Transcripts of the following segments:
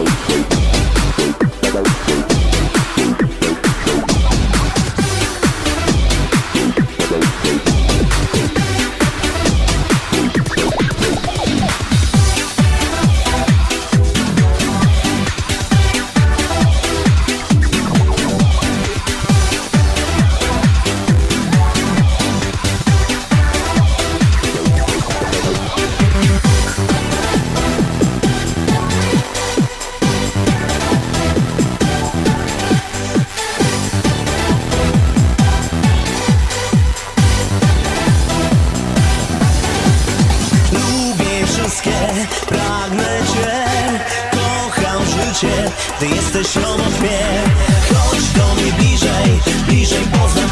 Lubię pragnę Cię Kocham życie, Ty jesteś obok mnie. Chodź do mnie bliżej, bliżej poznam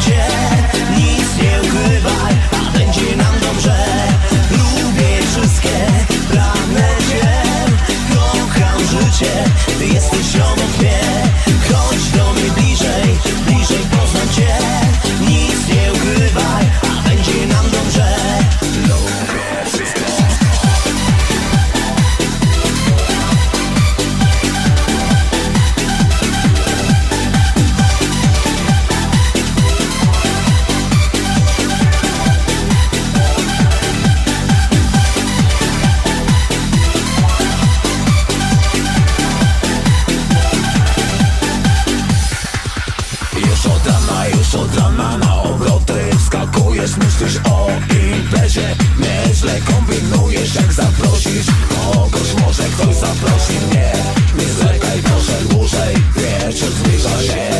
rana na obroty Wskakujesz, myślisz o imprezie. Nieźle kombinujesz, jak zaprosisz Kogoś może ktoś zaprosi mnie. Nie zwlekaj proszę dłużej Wieczór zbliża się.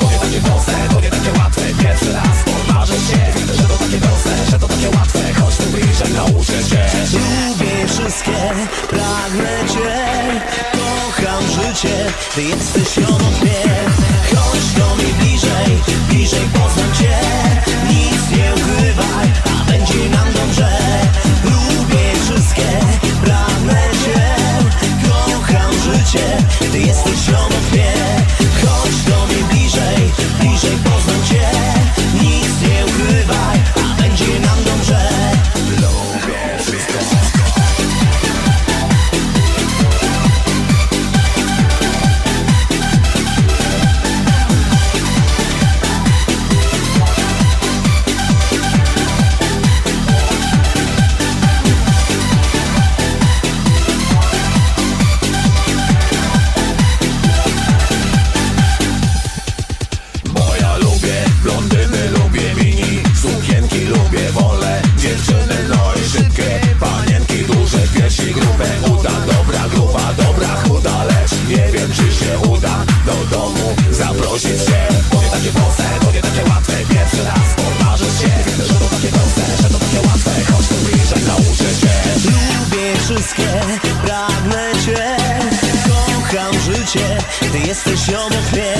To nie takie proste, to nie takie łatwe. Pierwszy raz pomarzę się. Że to takie proste, że to takie łatwe. Chodź tu bliżej, nauczę cię. Lubię wszystkie, pragnę Cię. Kocham życie, Ty jesteś obok mnie wszystkie, pragnę Cię. Kocham życie, Ty jesteś obok mnie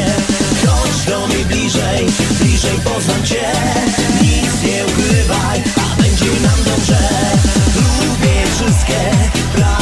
Chodź do mnie bliżej, bliżej poznam Cię. Nic nie ukrywaj, a będzie nam dobrze. Lubię wszystkie, pragnę